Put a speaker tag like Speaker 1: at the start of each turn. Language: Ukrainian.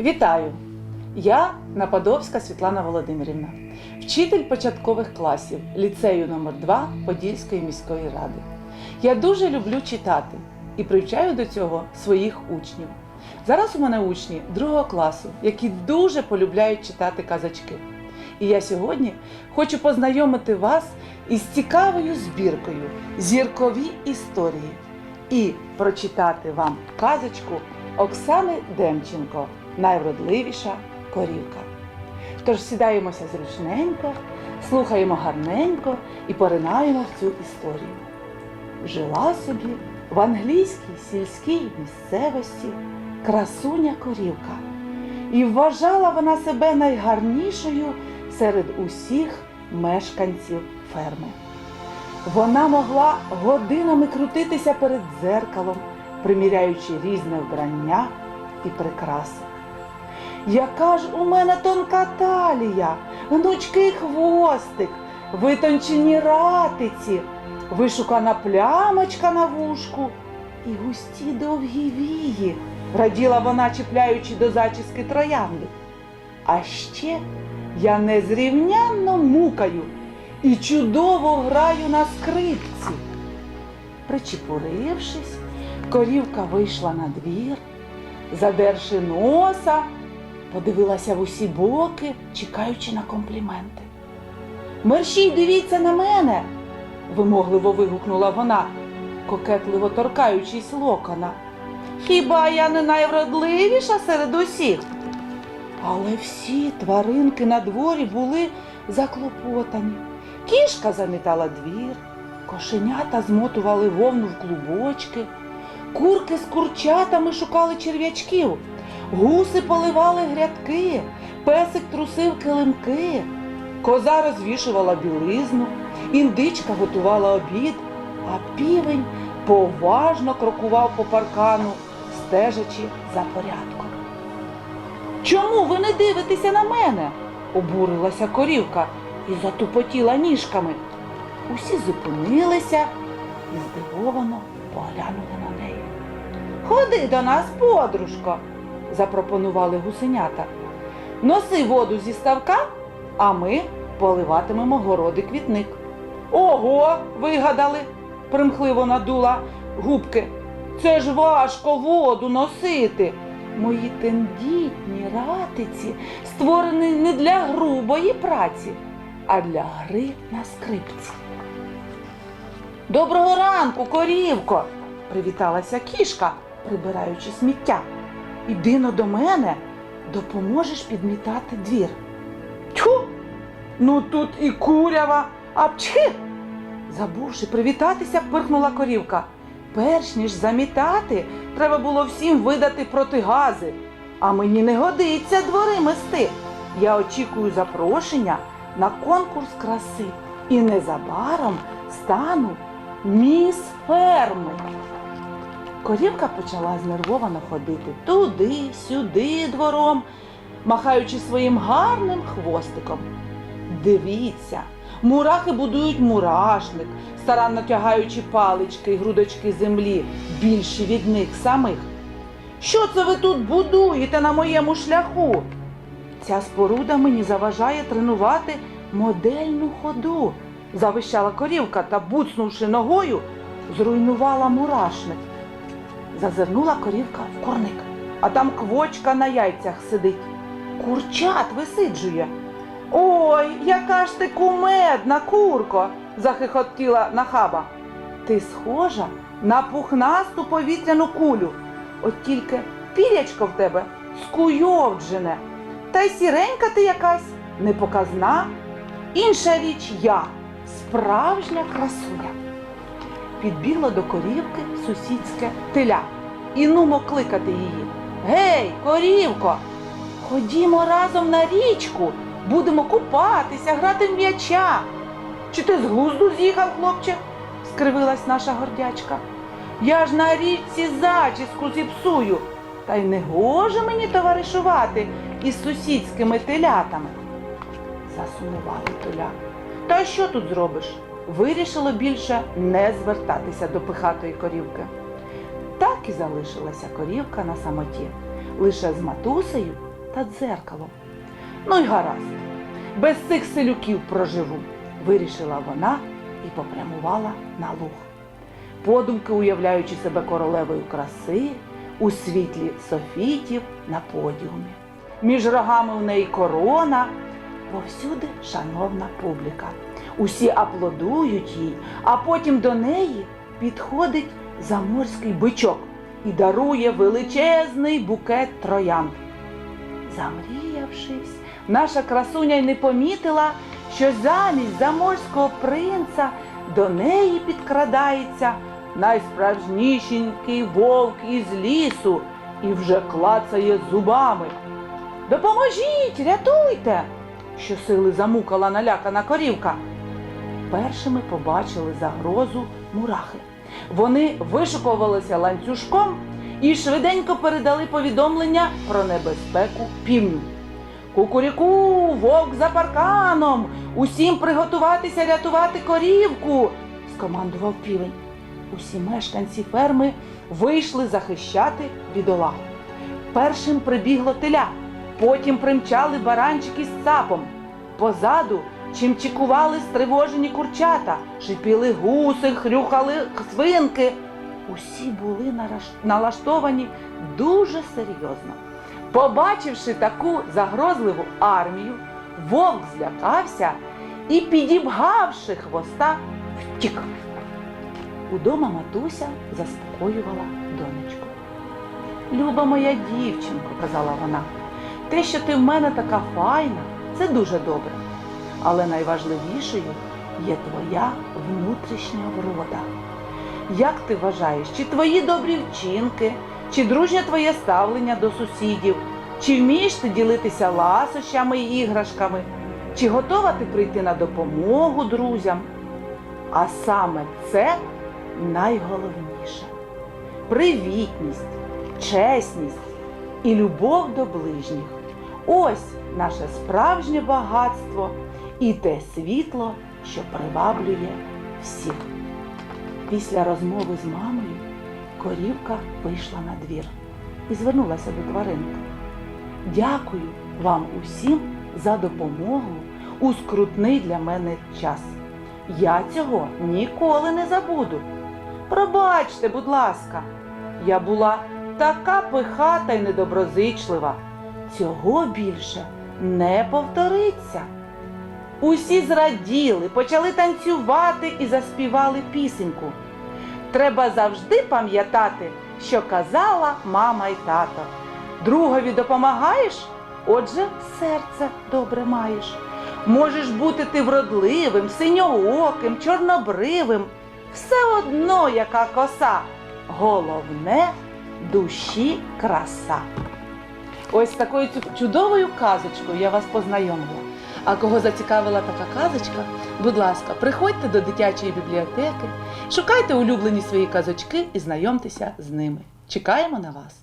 Speaker 1: Вітаю! Я Нападовська Світлана Володимирівна, вчитель початкових класів ліцею номер 2 Подільської міської ради. Я дуже люблю читати і привчаю до цього своїх учнів. Зараз у мене учні другого класу, які дуже полюбляють читати казачки. І я сьогодні хочу познайомити вас із цікавою збіркою Зіркові історії і прочитати вам казочку Оксани Демченко Найвродливіша корівка. Тож сідаємося зручненько, слухаємо гарненько і поринаємо в цю історію. Жила собі в англійській сільській місцевості красуня корівка, і вважала вона себе найгарнішою серед усіх мешканців ферми. Вона могла годинами крутитися перед дзеркалом, приміряючи різне вбрання і прикраси. Яка ж у мене тонка талія, гнучкий хвостик, витончені ратиці, вишукана плямочка на вушку і густі довгі вії, раділа вона, чіпляючи до зачіски троянди. А ще я незрівнянно мукаю і чудово граю на скрипці. Причепурившись, корівка вийшла на двір, задерши носа, подивилася в усі боки, чекаючи на компліменти. Мерщій, дивіться на мене, вимогливо вигукнула вона, кокетливо торкаючись локона. Хіба я не найвродливіша серед усіх? Але всі тваринки на дворі були заклопотані. Кішка замітала двір, кошенята змотували вовну в клубочки, курки з курчатами шукали черв'ячків, гуси поливали грядки, песик трусив килимки, коза розвішувала білизну, індичка готувала обід, а півень поважно крокував по паркану, стежачи за порядком. Чому ви не дивитеся на мене? обурилася корівка і затупотіла ніжками. Усі зупинилися і здивовано поглянули на неї. Ходи до нас, подружко, запропонували гусенята. Носи воду зі ставка, а ми поливатимемо городи квітник. Ого, вигадали, примхливо надула губки. Це ж важко воду носити. Мої тендітні ратиці створені не для грубої праці, а для гри на скрипці. Доброго ранку, корівко, привіталася кішка, прибираючи сміття. Іди но до мене, допоможеш підмітати двір. Тьху! Ну тут і курява, апчхи! Забувши привітатися, пирхнула корівка. Перш ніж замітати, треба було всім видати протигази. А мені не годиться двори мести. Я очікую запрошення на конкурс краси і незабаром стану міс ферми. Корівка почала знервовано ходити туди, сюди двором, махаючи своїм гарним хвостиком. Дивіться, мурахи будують мурашник, старанно тягаючи палички й грудочки землі, більші від них самих. Що це ви тут будуєте на моєму шляху? Ця споруда мені заважає тренувати модельну ходу, завищала корівка та, буцнувши ногою, зруйнувала мурашник. Зазирнула корівка в курник, а там квочка на яйцях сидить. Курчат висиджує. Ой, яка ж ти кумедна, курко, захихотіла нахаба. Ти схожа на пухнасту повітряну кулю. От тільки пірячко в тебе скуйовджене. Та й сіренька ти якась непоказна. Інша річ я, справжня красуня. Підбігла до корівки сусідське теля і нумо кликати її. Гей, корівко, ходімо разом на річку, будемо купатися, грати в м'яча. Чи ти з глузду з'їхав, хлопче? скривилась наша гордячка. Я ж на річці зачіску зіпсую, та й не гоже мені товаришувати із сусідськими телятами. Засумували толя. Та що тут зробиш? Вирішило більше не звертатися до пихатої корівки. Так і залишилася корівка на самоті, лише з матусею та дзеркалом. Ну й гаразд, без цих селюків проживу, вирішила вона і попрямувала на луг. Подумки уявляючи себе королевою краси у світлі софітів на подіумі. Між рогами у неї корона, повсюди шановна публіка. Усі аплодують їй, а потім до неї підходить заморський бичок і дарує величезний букет троянд. Замріявшись, наша красуня й не помітила, що замість заморського принца до неї підкрадається найсправжнішенький вовк із лісу і вже клацає зубами. Допоможіть, рятуйте! щосили замукала налякана корівка. Першими побачили загрозу мурахи. Вони вишукувалися ланцюжком і швиденько передали повідомлення про небезпеку півню. Кукуріку, вовк за парканом! Усім приготуватися рятувати корівку, скомандував півень. Усі мешканці ферми вийшли захищати бідолагу. Першим прибігло теля, потім примчали баранчики з цапом. Позаду чимчикували стривожені курчата, шипіли гуси, хрюхали свинки. Усі були налаштовані дуже серйозно. Побачивши таку загрозливу армію, вовк злякався і, підібгавши хвоста, втік. Удома матуся заспокоювала донечку. Люба моя дівчинко, казала вона, те, що ти в мене така файна, це дуже добре. Але найважливішою є твоя внутрішня врода. Як ти вважаєш, чи твої добрі вчинки, чи дружнє твоє ставлення до сусідів, чи вмієш ти ділитися ласощами і іграшками, чи готова ти прийти на допомогу друзям? А саме це найголовніше привітність, чесність і любов до ближніх. Ось наше справжнє багатство і те світло, що приваблює всіх. Після розмови з мамою корівка вийшла на двір і звернулася до тваринки. Дякую вам усім за допомогу у скрутний для мене час. Я цього ніколи не забуду. Пробачте, будь ласка, я була така пихата й недоброзичлива. Цього більше не повториться. Усі зраділи, почали танцювати і заспівали пісеньку. Треба завжди пам'ятати, що казала мама й тато. Другові допомагаєш, отже, серце добре маєш. Можеш бути ти вродливим, синьооким, чорнобривим. Все одно, яка коса. Головне душі краса. Ось такою чудовою казочкою я вас познайомила. А кого зацікавила така казочка, будь ласка, приходьте до дитячої бібліотеки, шукайте улюблені свої казочки і знайомтеся з ними. Чекаємо на вас!